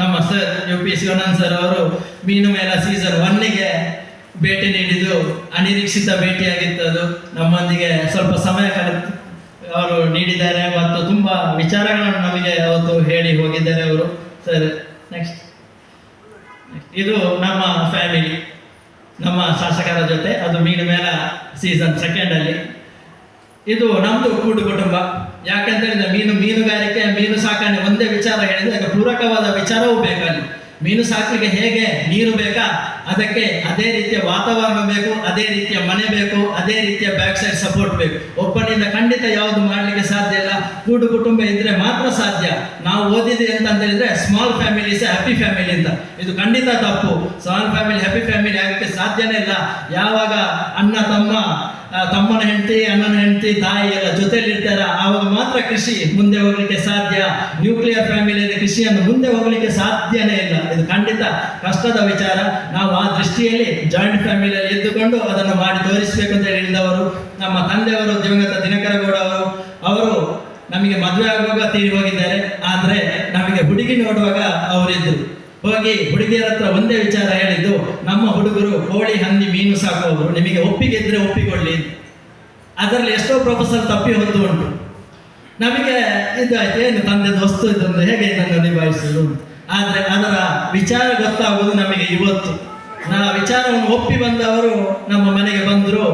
ನಮ್ಮ sir U P Shivanand sir ಅವರು ಮೀನು ಮೇಲ ಸೀಸನ್ ಒನ್ನಿಗೆ ಭೇಟಿ ನೀಡಿದ್ದು ಅನಿರೀಕ್ಷಿತ ಭೇಟಿಯಾಗಿತ್ತು ಅದು ನಮ್ಮೊಂದಿಗೆ ಸ್ವಲ್ಪ ಸಮಯ ಕಳೆದು, ಅವರು ನೀಡಿದ್ದಾರೆ ಮತ್ತು ತುಂಬ ವಿಚಾರಗಳನ್ನು ನಮಗೆ ಅವತ್ತು ಹೇಳಿ ಹೋಗಿದ್ದಾರೆ ಅವರು. ಸರ್ ನೆಕ್ಸ್ಟ್ ಇದು ನಮ್ಮ ಫ್ಯಾಮಿಲಿ ನಮ್ಮ ಶಾಸಕರ ಜೊತೆ, ಅದು ಮೀನು ಮೇಲ ಸೀಸನ್ ಸೆಕೆಂಡಲ್ಲಿ ಇದು ನಮ್ದು ಕೂಡು ಕುಟುಂಬ. ಯಾಕಂತ ಹೇಳಿದ್ರೆ ಮೀನು, ಮೀನುಗಾರಿಕೆ, ಮೀನು ಸಾಕಣೆ ಒಂದೇ ವಿಚಾರ ಹೇಳಿದ್ರೆ ಪೂರಕವಾದ ವಿಚಾರವೂ ಬೇಕಲ್ಲಿ. ಮೀನು ಸಾಕಲಿಕ್ಕೆ ಹೇಗೆ ನೀರು ಬೇಕಾ? ಅದಕ್ಕೆ ಅದೇ ರೀತಿಯ ವಾತಾವರಣ ಬೇಕು, ಅದೇ ರೀತಿಯ ಮನೆ ಬೇಕು, ಅದೇ ರೀತಿಯ ಬ್ಯಾಕ್ ಸೈಡ್ ಸಪೋರ್ಟ್ ಬೇಕು. ಒಬ್ಬನಿಂದ ಖಂಡಿತ ಯಾವುದು ಮಾಡಲಿಕ್ಕೆ ಸಾಧ್ಯ ಇಲ್ಲ. ಕೂಡು ಕುಟುಂಬ ಇದ್ರೆ ಮಾತ್ರ ಸಾಧ್ಯ. ನಾವು ಓದಿದೆ ಅಂತ ಹೇಳಿದ್ರೆ small family is happy family ಅಂತ. ಇದು ಖಂಡಿತ ತಪ್ಪು. ಸ್ಮಾಲ್ ಫ್ಯಾಮಿಲಿ ಹ್ಯಾಪಿ ಫ್ಯಾಮಿಲಿ ಆಗಕ್ಕೆ ಸಾಧ್ಯನೇ ಇಲ್ಲ. ಯಾವಾಗ ಅಣ್ಣ, ತಮ್ಮ ತಮ್ಮನ ಹೆಂಡತಿ, ಅಣ್ಣನ ಹೆಂಡತಿ, ತಾಯಿ ಎಲ್ಲ ಜೊತೆಯಲ್ಲಿ ಇರ್ತಾರ ಆವಾಗ ಮಾತ್ರ ಕೃಷಿ ಮುಂದೆ ಹೋಗ್ಲಿಕ್ಕೆ ಸಾಧ್ಯ. ನ್ಯೂಕ್ಲಿಯರ್ ಫ್ಯಾಮಿಲಿಯಲ್ಲಿ ಕೃಷಿಯನ್ನು ಮುಂದೆ ಹೋಗ್ಲಿಕ್ಕೆ ಸಾಧ್ಯನೇ ಇಲ್ಲ. ಇದು ಖಂಡಿತ ಕಷ್ಟದ ವಿಚಾರ. ನಾವು ಆ ದೃಷ್ಟಿಯಲ್ಲಿ ಜಾಯಿಂಟ್ ಫ್ಯಾಮಿಲಿಯಲ್ಲಿ ಎದ್ದುಕೊಂಡು ಅದನ್ನು ಮಾಡಿ ತೋರಿಸಬೇಕು ಅಂತ ಹೇಳಿದವರು, ನಮ್ಮ ತಂದೆಯವರು, ದಿವಂಗತ ದಿನಕರಗೌಡ ಅವರು ಅವರು ನಮಗೆ ಮದುವೆ ಆಗುವಾಗ ತೀರಿ ಹೋಗಿದ್ದಾರೆ. ಆದರೆ ನಮಗೆ ಹುಡುಗಿ ನೋಡುವಾಗ ಅವರಿದ್ರು. ಹೋಗಿ ಹುಡುಗಿಯರ ಹತ್ರ ಒಂದೇ ವಿಚಾರ ಹೇಳಿದ್ದು, ನಮ್ಮ ಹುಡುಗರು ಕೋಳಿ, ಹಂದಿ, ಮೀನು ಸಾಕುವವರು, ನಿಮಗೆ ಒಪ್ಪಿಗೆ ಇದ್ರೆ ಒಪ್ಪಿಕೊಳ್ಳಿ. ಅದರಲ್ಲಿ ಎಷ್ಟೋ ಪ್ರೊಫೆಸರ್ ತಪ್ಪಿ ಹೊತ್ತು ಉಂಟು. ನಮಗೆ ಇದಾಯ್ತು ಏನು ತಂದೆ ವಸ್ತು ಇದೊಂದು ಹೇಗೆ ಇದನ್ನು ನಿಭಾಯಿಸುವುದು ಆದರೆ ಅದರ ವಿಚಾರ ಗೊತ್ತಾಗುವುದು ನಮಗೆ ಇವತ್ತು. ನಾ ವಿಚಾರವನ್ನು ಒಪ್ಪಿ ಬಂದವರು ನಮ್ಮ ಮನೆಗೆ ಬಂದರು.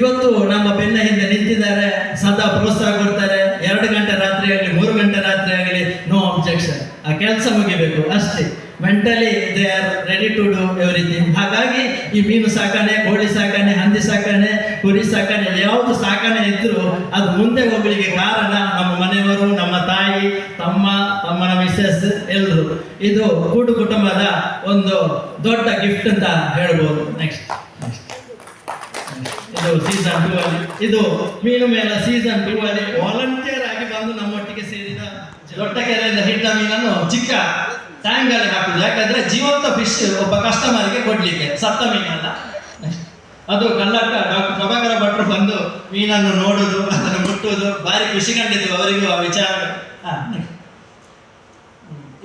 ಇವತ್ತು ನಮ್ಮ ಬೆನ್ನ ಹಿಂದೆ ನಿಂತಿದ್ದಾರೆ, ಸದಾ ಪ್ರೋತ್ಸಾಹ ಕೊಡ್ತಾರೆ. ಎರಡು ಗಂಟೆ ರಾತ್ರಿ ಆಗಲಿ, ಮೂರು ಗಂಟೆ ರಾತ್ರಿ ಆಗಲಿ ನೋ ಅಬ್ಜೆಕ್ಷನ್ ಆ ಕೆಲಸ ಮುಗಿಬೇಕು, ಅಷ್ಟೇ. Mentally they are ready to do everything ಹಾಗಾಗಿ ಈ ಮೀನು ಸಾಕಣೆ, ಕೋಳಿ ಸಾಕಣೆ, ಹಂದಿ ಸಾಕಣೆ, ಕುರಿ ಸಾಕಣೆ, ಯಾವುದು ಸಾಕಣೆ ಇದ್ರೂ ಅದು ಮುಂದೆ ಹೋಗ್ಲಿಕ್ಕೆ ಕಾರಣ ನಮ್ಮ ಮನೆಯವರು, ನಮ್ಮ ತಾಯಿ, ತಮ್ಮ ತಮ್ಮನ ಮಿಸ್ಸಸ್ ಎಲ್ಲರೂ ಇದು ಕೂಡು ಕುಟುಂಬದ ಒಂದು ದೊಡ್ಡ ಗಿಫ್ಟ್ ಅಂತ ಹೇಳ್ಬೋದು. ನೆಕ್ಸ್ಟ್ ಇದು ಸೀಸನ್ ಟೂ ಅಲ್ಲಿ. ಇದು ಮೀನು ಮೇಲೆ ಸೀಸನ್ ಟೂ ಅಲ್ಲಿ ವಾಲಂಟಿಯರ್ ಆಗಿ ಬಂದು ಸೇರಿದ ದೊಡ್ಡ ಕೆರೆಯಿಂದ ಹಿಡಿದ ಮೀನನ್ನು ಚಿಕ್ಕ ಟ್ಯಾಂಕ್ ಅಲ್ಲಿ ಹಾಕುದು. ಯಾಕಂದ್ರೆ ಜೀವಂತ ಫಿಶ್ ಒಬ್ಬ ಕಸ್ಟಮರ್ಗೆ ಕೊಡ್ಲಿಕ್ಕೆ, ಸತ್ತ ಮೀನಲ್ಲ. ಅದು ಕಲ್ಲಕ್ಕ ಡಾಕ್ಟರ್ ಪ್ರಭಾಕರ ಭಟ್ರು ಬಂದು ಮೀನನ್ನು ನೋಡುದು, ಅದನ್ನು ಮುಟ್ಟುವುದು ಭಾರಿ ಖುಷಿ ಕಂಡಿದ್ದು ಅವರಿಗೂ ಆ ವಿಚಾರ.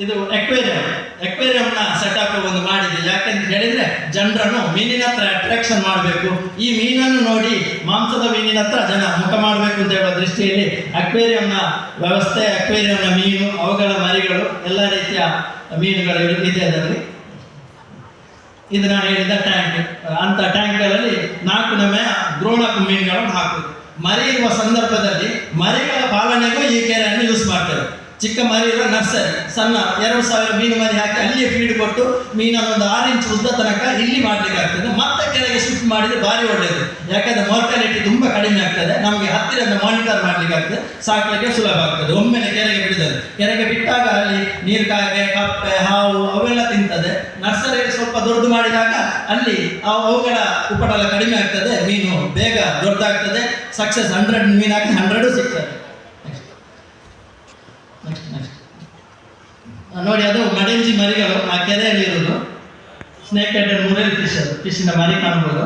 ಇದು ಎಕ್ವೇರಿಯಂ ಎಕ್ವೇರಿಯಂನ ಸೆಟಪ್ ಒಂದು ಮಾಡಿದೆ ಯಾಕೆಂತ ಹೇಳಿದ್ರೆ, ಜನರನ್ನು ಮೀನಿನ ಹತ್ರ ಅಟ್ರಾಕ್ಷನ್ ಮಾಡಬೇಕು. ಈ ಮೀನನ್ನು ನೋಡಿ ಮಾಂಸದ ಮೀನಿನ ಹತ್ರ ಜನ ಮುಖ ಮಾಡಬೇಕು ಅಂತ ಹೇಳುವ ದೃಷ್ಟಿಯಲ್ಲಿ ಅಕ್ವೇರಿಯಂನ ವ್ಯವಸ್ಥೆ, ಅಕ್ವೇರಿಯಂನ ಮೀನು, ಅವುಗಳ ಮರಿಗಳು, ಎಲ್ಲ ರೀತಿಯ ಮೀನುಗಳು ಇದೆ ಅದರಲ್ಲಿ. ಇದು ನಾನು ಹೇಳಿದ ಟ್ಯಾಂಕ್. ಅಂತ ಟ್ಯಾಂಕ್ಗಳಲ್ಲಿ ನಾಲ್ಕು ನಮ್ಮ ದ್ರೋಣ ಮೀನುಗಳನ್ನು ಹಾಕುದು ಮರಿ ಇರುವ ಸಂದರ್ಭದಲ್ಲಿ ಮರಿಗಳ ಪಾಲನೆಗೂ ಈ ಕೆರೆಯನ್ನು ಯೂಸ್ ಮಾಡ್ತಾರೆ. ಚಿಕ್ಕ ಮರಿ ಇರೋ ನರ್ಸರಿ, ಸಣ್ಣ ಎರಡು ಸಾವಿರ ಮೀನು ಮರಿ ಹಾಕಿ ಅಲ್ಲಿಯೇ ಫೀಡ್ ಕೊಟ್ಟು ಮೀನನ್ನು ಒಂದು ಆರು ಇಂಚ್ ಉದ್ದ ತನಕ ಇಲ್ಲಿ ಮಾಡ್ಲಿಕ್ಕೆ ಆಗ್ತದೆ. ಮತ್ತೆ ಕೆರೆಗೆ ಶಿಫ್ಟ್ ಮಾಡಿದ್ರೆ ಭಾರಿ ಒಳ್ಳೆಯದು ಯಾಕಂದ್ರೆ ಮಾರ್ಟಾಲಿಟಿ ತುಂಬಾ ಕಡಿಮೆ ಆಗ್ತದೆ. ನಮಗೆ ಹತ್ತಿರದ ಮಾನಿಟರ್ ಮಾಡ್ಲಿಕ್ಕೆ ಆಗ್ತದೆ. ಸಾಕ್ಲಿಕ್ಕೆ ಸುಲಭ ಆಗ್ತದೆ. ಒಮ್ಮೆಲೆ ಕೆರೆಗೆ ಬಿಡಿದರೆ ಕೆರೆಗೆ ಬಿಟ್ಟಾಗ ಅಲ್ಲಿ ನೀರು ಕಾಗೆ ಕಪ್ಪೆ, ಹಾವು ಅವೆಲ್ಲ ತಿಂತದೆ. ನರ್ಸರಿಯಲ್ಲಿ ಸ್ವಲ್ಪ ದೊಡ್ಡದು ಮಾಡಿದಾಗ ಅಲ್ಲಿ ಅವುಗಳ ಉಪಟಲ ಕಡಿಮೆ ಆಗ್ತದೆ. ಮೀನು ಬೇಗ ದೊಡ್ಡದಾಗ್ತದೆ. ಸಕ್ಸಸ್ ಹಂಡ್ರೆಡ್ ಮೀನಾಗಿ ಹಂಡ್ರೆಡು ಸಿಗ್ತದೆ. ನೆಕ್ಸ್ಟ್ ನೋಡಿ, ಅದು ಮಡೆಂಜಿ ಮರಿಗಳು, ಆ ಕೆರೆಯಲ್ಲಿ ಇರೋದು. ಸ್ನೇಕ್ ಹೆಡ್ ಮೂರೇ ಫಿಶ್ ಅದು. ಫಿಶ್ನ ಮರಿ ಕಾಣ್ಬೋದು.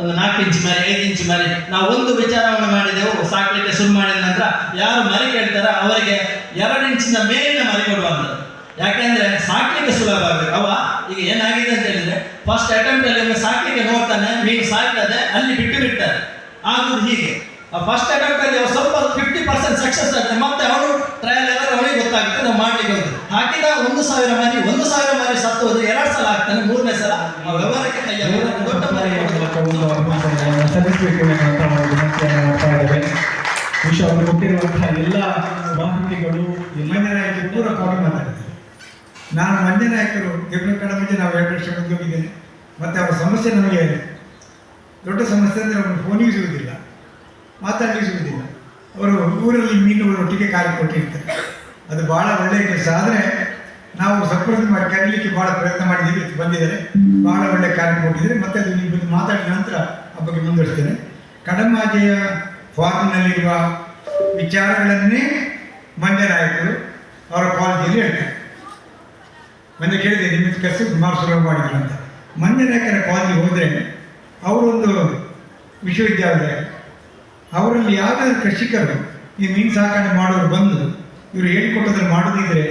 ಒಂದು ನಾಲ್ಕು ಇಂಚ್ ಮರಿ, ಐದು ಇಂಚ್ ಮರಿ. ನಾವು ಒಂದು ವಿಚಾರವನ್ನು ಮಾಡಿದೆವು, ಸಾಕಲಿಕ್ಕೆ ಶುರು ಮಾಡಿದ ನಂತರ ಯಾರು ಮರಿ ಕೇಳ್ತಾರ ಅವರಿಗೆ ಎರಡು ಇಂಚಿನ ಮೇಲಿನ ಮರಿ ಕೊಡುವಂಥದ್ದು ಯಾಕೆಂದ್ರೆ ಸಾಕಲಿಕ್ಕೆ ಸುಲಭ ಆಗಬೇಕು. ಅವ ಈಗ ಏನಾಗಿದೆ ಅಂತ ಹೇಳಿದ್ರೆ ಫಸ್ಟ್ ಅಟೆಂಪ್ಟ್ ಅಲ್ಲಿ ಸಾಕಲಿಕ್ಕೆ ನೋಡ್ತಾನೆ, ಮೀನು ಸಾಕ್ತದೆ ಅಲ್ಲಿ ಬಿಟ್ಟು ಬಿಡ್ತಾರೆ ಆಗುದು ಹೀಗೆ. ಫಸ್ಟ್ ಅಟೆಂಪ್ಟ್ ಅಲ್ಲಿ ಸ್ವಲ್ಪ ಫಿಫ್ಟಿ ಪರ್ಸೆಂಟ್ ಸಕ್ಸಸ್ ಆಗ್ತದೆ ಮತ್ತೆ ಗೊತ್ತಾಗುತ್ತೆ ನಾವು ಮಾಡ್ಲಿಕ್ಕೆ ಬಂದು ಹಾಕಿದ ಒಂದು ಸಾವಿರ ಮರಿ ಒಂದು ಸಾವಿರ ಮರಿ ಸತ್ತು ಹೋದ್ರೆ ಎರಡು ಸಲ ಆಗ್ತಾನೆ ಮೂರನೇ ಸಲ ಆ ವ್ಯವಹಾರಕ್ಕೆ. ದೊಡ್ಡ ಮರಿ. ಸಲ್ಲಿಸಬೇಕು ವಿಷಯ ಅವರು ಕೊಟ್ಟಿರುವಂತಹ ಎಲ್ಲ ಮಾಹಿತಿಗಳು ಎಲ್ಲ ಪೂರ ಪೂರಕವಾಗಿ ಮಾತಾಡಿದ್ದಾರೆ. ನಾನು ಮಂಜನಾಯಕರು ಗೆಬ್ಬಿನ ಕಡ ಮುಂಚೆ ನಾವು ಎರಡು ವರ್ಷ ಮುಂದೋಗಿದ್ದೇನೆ ಮತ್ತೆ ಮತ್ತು ಅವರ ಸಮಸ್ಯೆ ನಮಗೆ ದೊಡ್ಡ ಸಮಸ್ಯೆ ಅಂದರೆ ಅವರು ಫೋನಿಗೆ ಸಿಗುವುದಿಲ್ಲ ಮಾತಾಡಲಿಕ್ಕೆ ಸಿಗುವುದಿಲ್ಲ ಅವರು ಊರಲ್ಲಿ ಮೀನುಗಳು ಒಟ್ಟಿಗೆ ಕಾಲಿ ಕೊಟ್ಟಿರ್ತಾರೆ. ಅದು ಬಹಳ ಒಳ್ಳೆಯ ಕೆಲಸ. ಆದರೆ ನಾವು ಸಂಪ್ರದಾಯ ಮಾಡಿ ಕರೀಲಿಕ್ಕೆ ಬಹಳ ಪ್ರಯತ್ನ ಮಾಡಿದ್ದೀವಿ ಬಂದಿದ್ದಾರೆ. ಬಹಳ ಒಳ್ಳೆ ಕಾರ್ಯ ಕೊಟ್ಟಿದ್ದಾರೆ. ಮತ್ತೆ ಅದು ನಿಮ್ಮ ಬಗ್ಗೆ ಮಾತಾಡಿದ ನಂತರ ಆ ಬಗ್ಗೆ ಮುಂದುವರಿಸ್ತೇನೆ. ಕಡಮಾಜೆಯ ಫಾರ್ಮ್ನಲ್ಲಿರುವ ವಿಚಾರಗಳನ್ನೇ ಮಂಜನಾಯಕರು ಅವರ ಕಾಲೇಜಲ್ಲಿ ಹೇಳ್ತಾರೆ. ಮೊನ್ನೆ ಕೇಳಿದೆ, ನಿಮ್ಮ ಕೆಲಸ ಸುಮಾರು ಸುಲಭ ಮಾಡಿದ್ರು ಅಂತ. ಮಂಜನಾಯಕರ ಕಾಲೇಜಿಗೆ ಹೋದರೆ ಅವರೊಂದು ವಿಶ್ವವಿದ್ಯಾಲಯ, ಅವರಲ್ಲಿ ಯಾವುದಾದ್ರು ಕೃಷಿಕರು ಈ ಮೀನು ಸಾಕಣೆ ಮಾಡೋರು ಬಂದು ಇವರು ಹೇಳಿಕೊಟ್ಟದನ್ನು ಮಾಡೋದಿದ್ರೆ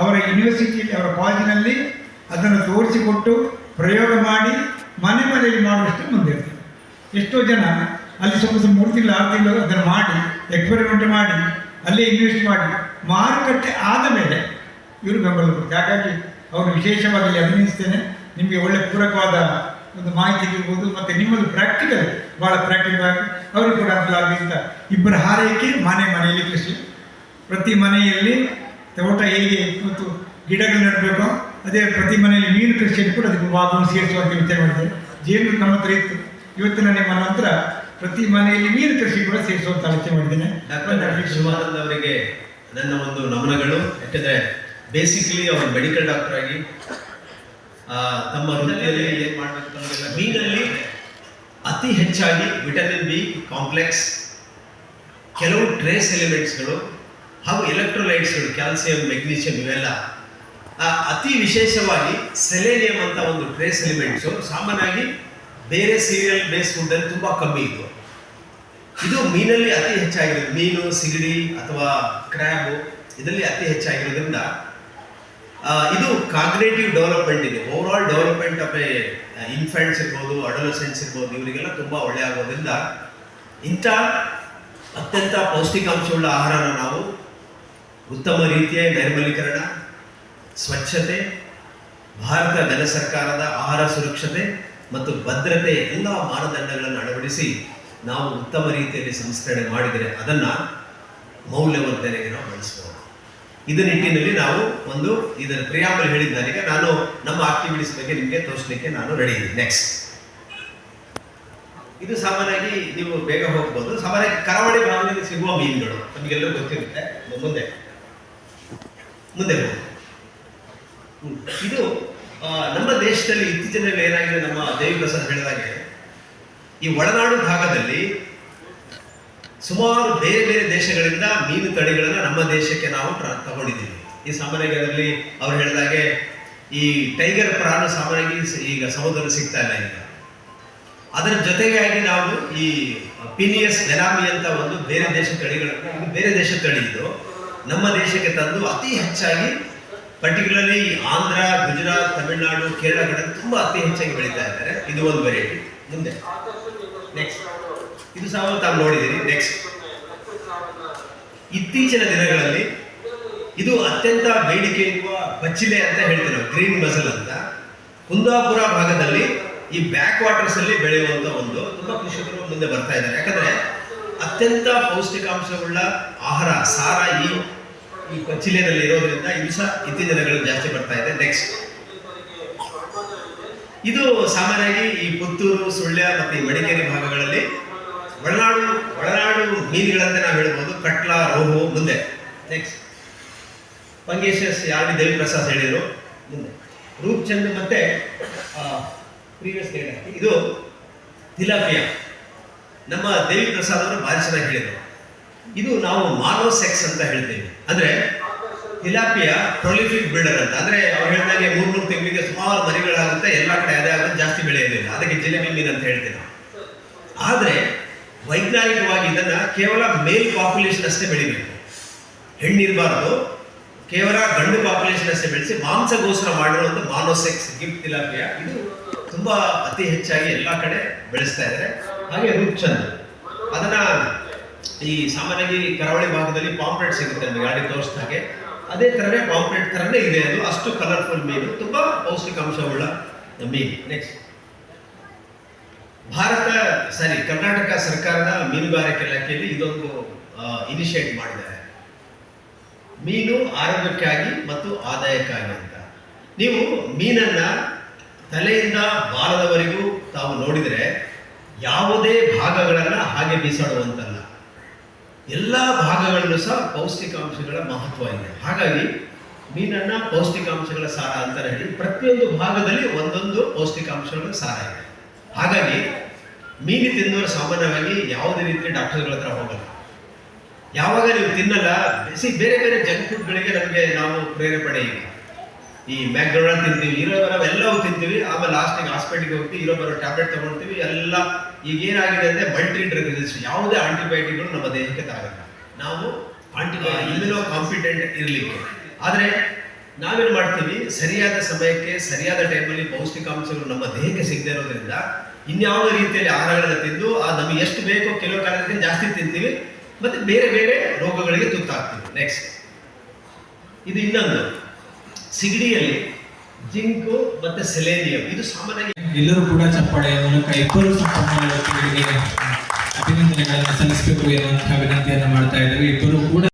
ಅವರ ಯೂನಿವರ್ಸಿಟಿಯಲ್ಲಿ ಅವರ ಕಾಲೇಜಿನಲ್ಲಿ ಅದನ್ನು ತೋರಿಸಿಕೊಟ್ಟು ಪ್ರಯೋಗ ಮಾಡಿ ಮನೆ ಮನೆಯಲ್ಲಿ ಮಾಡುವಷ್ಟು ಮುಂದೆ ಎಷ್ಟೋ ಜನ ಅಲ್ಲಿ ಸ್ವಲ್ಪ ಸ್ವಲ್ಪ ಮೂರು ತಿಂಗಳು, ಆರು ತಿಂಗಳು ಅದನ್ನು ಮಾಡಿ ಎಕ್ಸ್ಪೆರಿಮೆಂಟ್ ಮಾಡಿ, ಅಲ್ಲೇ ಇನ್ವೆಸ್ಟ್ ಮಾಡಿ, ಮಾರುಕಟ್ಟೆ ಆದ ಮೇಲೆ ಇವರು ಬೆಂಬಲ ಕೊಡ್ತಾರೆ. ಹಾಗಾಗಿ ಅವರು ವಿಶೇಷವಾಗಿ ಅಭಿನಯಿಸ್ತೇನೆ ನಿಮಗೆ ಒಳ್ಳೆ ಪೂರಕವಾದ ಒಂದು ಮಾಹಿತಿ ಇರ್ಬೋದು, ಮತ್ತು ನಿಮ್ಮದು ಪ್ರಾಕ್ಟಿಕಲ್ ಭಾಳ ಪ್ರಾಕ್ಟಿಕಲ್ ಆಗಿ ಅವರು ಕೂಡ ಅಂತ ಇಬ್ಬರ ಹಾರೈಕೆ ಮನೆ ಮನೆಯಲ್ಲಿ ಕೃಷಿ. ಪ್ರತಿ ಮನೆಯಲ್ಲಿ ತೋಟ ಹೇಗೆ ಮತ್ತು ಗಿಡಗಳು ನೆಡಬೇಕು ಅದೇ ಪ್ರತಿ ಮನೆಯಲ್ಲಿ ಮೀನು ಕೃಷಿಯನ್ನು ಕೂಡ ಅದಕ್ಕೆ ವಾದವನ್ನು ಸೇರಿಸುವಂತ ವಿಚಾರ ಮಾಡಿದೆ ಜೇನು ನಮ್ಮ ಹತ್ರ ಇತ್ತು ಇವತ್ತಿನ ನಿಮ್ಮ ನಂತರ ಪ್ರತಿ ಮನೆಯಲ್ಲಿ ಮೀನು ಕೃಷಿ ಕೂಡ ಸೇರಿಸುವಂತ ಆಲೋಚನೆ ಮಾಡಿದ್ದೇನೆ. ಶಿವಾನಂದ್ ಅವರಿಗೆ ನನ್ನ ಒಂದು ನಮನಗಳು. ಯಾಕಂದ್ರೆ ಬೇಸಿಕಲಿ ಅವರು ಮೆಡಿಕಲ್ ಡಾಕ್ಟರ್ ಆಗಿ ತಮ್ಮ ವೃತ್ತಿಯಲ್ಲಿ ಏನ್ ಮಾಡಬೇಕು ಮೀನಲ್ಲಿ ಅತಿ ಹೆಚ್ಚಾಗಿ ವಿಟಮಿನ್ ಬಿ ಕಾಂಪ್ಲೆಕ್ಸ್ ಕೆಲವು ಟ್ರೇಸ್ ಎಲಿಮೆಂಟ್ಸ್ಗಳು ಹಾಗೂ ಎಲೆಕ್ಟ್ರೋಲೈಟ್ಸ್ಗಳು ಕ್ಯಾಲ್ಸಿಯಂ ಮೆಗ್ನೀಷಿಯಂ ಇವೆಲ್ಲ ಅತಿ ವಿಶೇಷವಾಗಿ ಸೆಲೇನಿಯಂ ಅಂತ ಒಂದು ಟ್ರೇಸ್ ಎಲಿಮೆಂಟ್ಸು ಸಾಮಾನ್ಯವಾಗಿ ಬೇರೆ ಸೀರಿಯಲ್ ಬೇಸ್ ಫುಡ್ಡಲ್ಲಿ ತುಂಬ ಕಮ್ಮಿ ಇತ್ತು. ಇದು ಮೀನಲ್ಲಿ ಅತಿ ಹೆಚ್ಚಾಗಿರೋದು, ಮೀನು, ಸಿಗಡಿ ಅಥವಾ ಕ್ರ್ಯಾಬು ಇದರಲ್ಲಿ ಅತಿ ಹೆಚ್ಚಾಗಿರೋದ್ರಿಂದ ಇದು ಕಾಗ್ನೇಟಿವ್ ಡೆವಲಪ್ಮೆಂಟ್ ಇದೆ. Overall development of a infants ಇರ್ಬೋದು ಅಡಲಸೆಂಟ್ಸ್ ಇರ್ಬೋದು, ಇವರಿಗೆಲ್ಲ ತುಂಬ ಒಳ್ಳೆ ಆಗೋದ್ರಿಂದ ಇಂಥ ಅತ್ಯಂತ ಪೌಷ್ಟಿಕಾಂಶವುಳ್ಳ ಆಹಾರನ ನಾವು ಉತ್ತಮ ರೀತಿಯ ನೈರ್ಮಲೀಕರಣ, ಸ್ವಚ್ಛತೆ, ಭಾರತ ಜನ ಸರ್ಕಾರದ ಆಹಾರ ಸುರಕ್ಷತೆ ಮತ್ತು ಭದ್ರತೆ ಎಲ್ಲ ಮಾನದಂಡಗಳನ್ನು ಅಳವಡಿಸಿ ನಾವು ಉತ್ತಮ ರೀತಿಯಲ್ಲಿ ಸಂಸ್ಕರಣೆ ಮಾಡಿದರೆ ಅದನ್ನು ಮೌಲ್ಯವರ್ಧನೆಗೆ ನಾವು ಬಳಸ್ಬೋದು. ಇದ ನಿಟ್ಟಿನಲ್ಲಿ ನಾವು ಒಂದು ಇದರ ಪ್ರಿಯಾಂಬಲ್ ಹೇಳಿದ್ದಾನೀಗ ನಾನು ನಮ್ಮ ಆಕ್ಟಿವಿಟೀಸ್ ಬಗ್ಗೆ ನಿಮಗೆ ತೋರಿಸಲಿಕ್ಕೆ ನಾನು ರೆಡಿ ಇದ್ದೀನಿ. ನೆಕ್ಸ್ಟ್ ಇದು ಸಾಮಾನ್ಯವಾಗಿ ನೀವು ಬೇಗ ಹೋಗ್ಬೋದು. ಸಾಮಾನ್ಯ ಕರಾವಳಿ ಭಾಗದಲ್ಲಿ ಸಿಗುವ ಮೀನುಗಳು ನಮಗೆಲ್ಲರೂ ಗೊತ್ತಿರುತ್ತೆ. ಮುಂದೆ. ಮುಂದೆ ಇದು ನಮ್ಮ ದೇಶದಲ್ಲಿ ಇತ್ತೀಚಿನ ಏನಾಗಿದೆ ನಮ್ಮ ದೇವಿ ಪ್ರಸಾದ್ ಹೇಳಿದಾಗೆ, ಈ ಒಳನಾಡು ಭಾಗದಲ್ಲಿ ಸುಮಾರು ಬೇರೆ ಬೇರೆ ದೇಶಗಳಿಂದ ಮೀನು ತಳಿಗಳನ್ನ ನಮ್ಮ ದೇಶಕ್ಕೆ ನಾವು ತಗೊಂಡಿದ್ದೀವಿ. ಈ ಸಾಮಾನ್ಯಗಳಲ್ಲಿ ಅವ್ರು ಹೇಳಿದಾಗೆ, ಈ ಟೈಗರ್ ಪ್ರಾಣ ಸಾಮಾನ್ಯವಾಗಿ ಈಗ ಸಮುದ್ರ ಸಿಗ್ತಾ ಇಲ್ಲ ಈಗ. ಅದರ ಜೊತೆಗಾಗಿ ನಾವು ಈ ಪಿನಿಯಸ್ ಎಲಾಮಿ ಅಂತ ಒಂದು ಬೇರೆ ದೇಶ ತಳಿಗಳನ್ನು, ಬೇರೆ ದೇಶ ತಳಿ ನಮ್ಮ ದೇಶಕ್ಕೆ ತಂದು ಅತಿ ಹೆಚ್ಚಾಗಿ ಪರ್ಟಿಕ್ಯುಲರ್ಲಿ ಆಂಧ್ರ, ಗುಜರಾತ್, ತಮಿಳುನಾಡು ಕೇರಳಗಳಲ್ಲಿ ತುಂಬಾ ಅತಿ ಹೆಚ್ಚಾಗಿ ಬೆಳೀತಾ ಇದ್ದಾರೆ. ಇದು ಒಂದು ವೆರೈಟಿ ಮುಂದೆ. ನೆಕ್ಸ್ಟ್ ಇದು ಸಹ ತಾವು ನೋಡಿದ್ದೀರಿ ನೆಕ್ಸ್ಟ್ ಇತ್ತೀಚಿನ ದಿನಗಳಲ್ಲಿ ಇದು ಅತ್ಯಂತ ಬೇಡಿಕೆ ಇರುವ ಬಚ್ಚಿಲೆ ಅಂತ ಹೇಳ್ತಾರೆ ಗ್ರೀನ್ ಮಸಲ್ ಅಂತ. ಕುಂದಾಪುರ ಭಾಗದಲ್ಲಿ ಈ ಬ್ಯಾಕ್ ವಾಟರ್ಸ್ ಅಲ್ಲಿ ಬೆಳೆಯುವಂತ ಒಂದು, ತುಂಬಾ ಕೃಷಿಕರು ಮುಂದೆ ಬರ್ತಾ ಇದ್ದಾರೆ. ಯಾಕಂದ್ರೆ ಅತ್ಯಂತ ಪೌಷ್ಟಿಕಾಂಶವುಳ್ಳ ಆಹಾರ, ಸಾರ ಈ ಈ ಜಿಲ್ಲೆಯಲ್ಲಿ ಇರೋದ್ರಿಂದ ಇದು ಸಹ ಇತ್ತೀಚಿನ ಜಾಸ್ತಿ ಬರ್ತಾ ಇದೆ. ನೆಕ್ಸ್ಟ್ ಇದು ಸಾಮಾನ್ಯವಾಗಿ ಈ ಪುತ್ತೂರು, ಸುಳ್ಯ ಮತ್ತು ಈ ಮಡಿಕೇರಿ ಭಾಗಗಳಲ್ಲಿ ಒಳನಾಡು ಒಳನಾಡು ಮೀನುಗಳಂತೆ ನಾವು ಹೇಳ್ಬೋದು. ಕಟ್ಲ, ರೋಹು ಮುಂದೆ. ನೆಕ್ಸ್ಟ್ ಪಂಗೇಶಸ್ ಯಾರು ದೇವಿ ಪ್ರಸಾದ್ ಹೇಳಿದ್ರು. ಮುಂದೆ. ರೂಪ್ಚಂದ್ ಮತ್ತೆ ಪ್ರೀವಿಯಸ್ ಇದು ತಿಲಾಪಿಯಾ ನಮ್ಮ ದೇವಿ ಪ್ರಸಾದ್ ಅವರು ಭಾರಿ ಚೆನ್ನಾಗಿ ಹೇಳಿದರು. ಇದು ನಾವು ಮಾನೋ ಸೆಕ್ಸ್ ಅಂತ ಹೇಳ್ತೇವೆ. ಅಂದ್ರೆ ಇಲಾಪಿಯ ಪ್ರೊಲಿಫಿಕ್ ಬಿಲ್ಡರ್ ಅಂತ. ಅಂದ್ರೆ ಅವ್ರು ಹೇಳಿದಾಗೆ ಮೂರ್ ಮೂರು ತಿಂಗಳಿಗೆ ಸುಮಾರು ಮರಿಗಳಾಗುತ್ತೆ, ಎಲ್ಲ ಕಡೆ ಅದೇ ಆಗುತ್ತೆ ಜಾಸ್ತಿ ಬೆಳೆಯೋದಿಲ್ಲ ಅದಕ್ಕೆ ಜಿಲ್ಲೆ ಮೀನು ಅಂತ ಹೇಳ್ತೇವೆ. ಆದ್ರೆ ವೈಜ್ಞಾನಿಕವಾಗಿ ಇದನ್ನ ಕೇವಲ ಮೇಲ್ ಪಾಪ್ಯುಲೇಷನ್ ಅಷ್ಟೇ ಬೆಳಿಬೇಕು. ಹೆಣ್ಣಿರಬಾರ್ದು. ಕೇವಲ ಗಂಡು ಪಾಪ್ಯುಲೇಷನ್ ಅಷ್ಟೇ ಬೆಳೆಸಿ ಮಾಂಸಗೋಸ್ಕರ ಮಾಡಿರುವಂತ ಮಾನೋಸೆಕ್ಸ್ ಗಿಫ್ಟ್ ಇಲಾಖೆಯ ಇದು ತುಂಬಾ ಅತಿ ಹೆಚ್ಚಾಗಿ ಎಲ್ಲಾ ಕಡೆ ಬೆಳೆಸ್ತಾ ಇದ್ದಾರೆ ಹಾಗೆ ರೂಪ್ಚಂದ್. ಅದನ್ನ ಈ ಸಾಮಾನ್ಯವಾಗಿ ಕರಾವಳಿ ಭಾಗದಲ್ಲಿ ಪಾಂಪ್ಲೆಟ್ ಸಿಗುತ್ತೆ ನಮಗೆ ಗಾಡಿ ತೋರಿಸಿದ ಹಾಗೆ. ಅದೇ ತರನೇ ಪಾಂಪ್ಲೆಟ್ ತರನೇ ಇದೆ ಅದು. ಅಷ್ಟು ಕಲರ್ಫುಲ್ ಮೀನು. ತುಂಬಾ ಪೌಷ್ಟಿಕಾಂಶವುಳ್ಳ ಮೀನು. ನೆಕ್ಸ್ಟ್ ಭಾರತ, ಸಾರಿ, ಕರ್ನಾಟಕ ಸರ್ಕಾರದ ಮೀನುಗಾರಿಕೆ ಇಲಾಖೆಯಲ್ಲಿ ಇದೊಂದು ಇನಿಷಿಯೇಟ್ ಮಾಡಿದ್ದಾರೆ. ಮೀನು ಆರೋಗ್ಯಕ್ಕಾಗಿ ಮತ್ತು ಆದಾಯಕ್ಕಾಗಿ ಅಂತ. ನೀವು ಮೀನನ್ನ ತಲೆಯಿಂದ ಬಾಲದವರೆಗೂ ತಾವು ನೋಡಿದರೆ ಯಾವುದೇ ಭಾಗಗಳನ್ನು ಹಾಗೆ ಬೀಸಾಡುವಂತಲ್ಲ. ಎಲ್ಲ ಭಾಗಗಳಲ್ಲೂ ಸಹ ಪೌಷ್ಟಿಕಾಂಶಗಳ ಮಹತ್ವ ಇದೆ. ಹಾಗಾಗಿ ಮೀನನ್ನ ಪೌಷ್ಟಿಕಾಂಶಗಳ ಸಾರ ಅಂತ ಹೇಳಿ ಪ್ರತಿಯೊಂದು ಭಾಗದಲ್ಲಿ ಒಂದೊಂದು ಪೌಷ್ಟಿಕಾಂಶಗಳ ಸಾರ ಇದೆ. ಹಾಗಾಗಿ ಮೀನು ತಿನ್ನೋರು ಸಾಮಾನ್ಯವಾಗಿ ಯಾವುದೇ ರೀತಿ ಡಾಕ್ಟರ್ಗಳ ಹತ್ರ ಹೋಗಲ್ಲ. ಯಾವಾಗ ನೀವು ತಿನ್ನಲ್ಲ, ಬಿಸಿ ಬೇರೆ ಬೇರೆ ಜಂಕ್ ಫುಡ್ಗಳಿಗೆ ನಮಗೆ ನಾವು ಪ್ರೇರೇಪಣೆ ಈಗ ಈ ಮ್ಯಾಕ್ಡೊನಾಲ್ಡ್ ತಿಂತೀವಿ ಇರೋ ಬರೋ ಎಲ್ಲವೂ ತಿಂತೀವಿ ಆಮೇಲೆ ಲಾಸ್ಟಿಗೆ ಹಾಸ್ಪಿಟ್ಲಿಗೆ ಹೋಗ್ತೀವಿ ಇರೋ ಬರೋ ಟ್ಯಾಬ್ಲೆಟ್ ತಗೊಳ್ತೀವಿ ಎಲ್ಲ ಈಗ ಏನಾಗಿದೆ ಅಂದ್ರೆ ಮಲ್ಟಿ ಡ್ರಗ್ ರೆಸಿಸ್ಟ್ ಯಾವುದೇ ಆಂಟಿಬಯೋಟಿಕ್ಗಳು ನಮ್ಮ ದೇಹಕ್ಕೆ ತಾಗಲ್ಲ ನಾವು ಆಂಟಿಬಯೋ ಇಮ್ಯುನೋ ಕಾಂಪಿಟೆಂಟ್ ಇರಲಿಕ್ಕೆ. ಆದರೆ ನಾವೇನು ಮಾಡ್ತೀವಿ ಸರಿಯಾದ ಸಮಯಕ್ಕೆ ಸರಿಯಾದ ಟೈಮಲ್ಲಿ ಪೌಷ್ಟಿಕಾಂಶಗಳು ನಮ್ಮ ದೇಹಕ್ಕೆ ಸಿಗದೆ ಇರೋದ್ರಿಂದ ಇನ್ಯಾವ ರೀತಿಯಲ್ಲಿ ಆಹಾರಗಳನ್ನು ತಿಂದು ಆ ನಮಗೆ ಎಷ್ಟು ಬೇಕೋ ಕೆಲವು ಕಾಲದಲ್ಲಿ ಜಾಸ್ತಿ ತಿಂತೀವಿ ಮತ್ತೆ ಬೇರೆ ಬೇರೆ ರೋಗಗಳಿಗೆ ತುತ್ತಾಗ್ತೀವಿ. ನೆಕ್ಸ್ಟ್ ಇದು ಇನ್ನೊಂದು. ಸಿಗಡಿಯಲ್ಲಿ, ಜಿಂಕು ಮತ್ತೆ ಸೆಲೇನಿಯಂ, ಇದು ಸಾಮಾನ್ಯ ಎಲ್ಲರೂ ಕೂಡ ಚಪ್ಪಾಳೆಯ ಮೂಲಕ ಇಬ್ಬರು ಸಂಪನ್ಮೂಲ ಅಭಿನಂದನೆಗಳನ್ನು ಸಲ್ಲಿಸಬೇಕು ಎನ್ನುವಂತಹ ವಿನಂತಿಯನ್ನು ಮಾಡ್ತಾ ಇದ್ದಾರೆ ಇಬ್ಬರು ಕೂಡ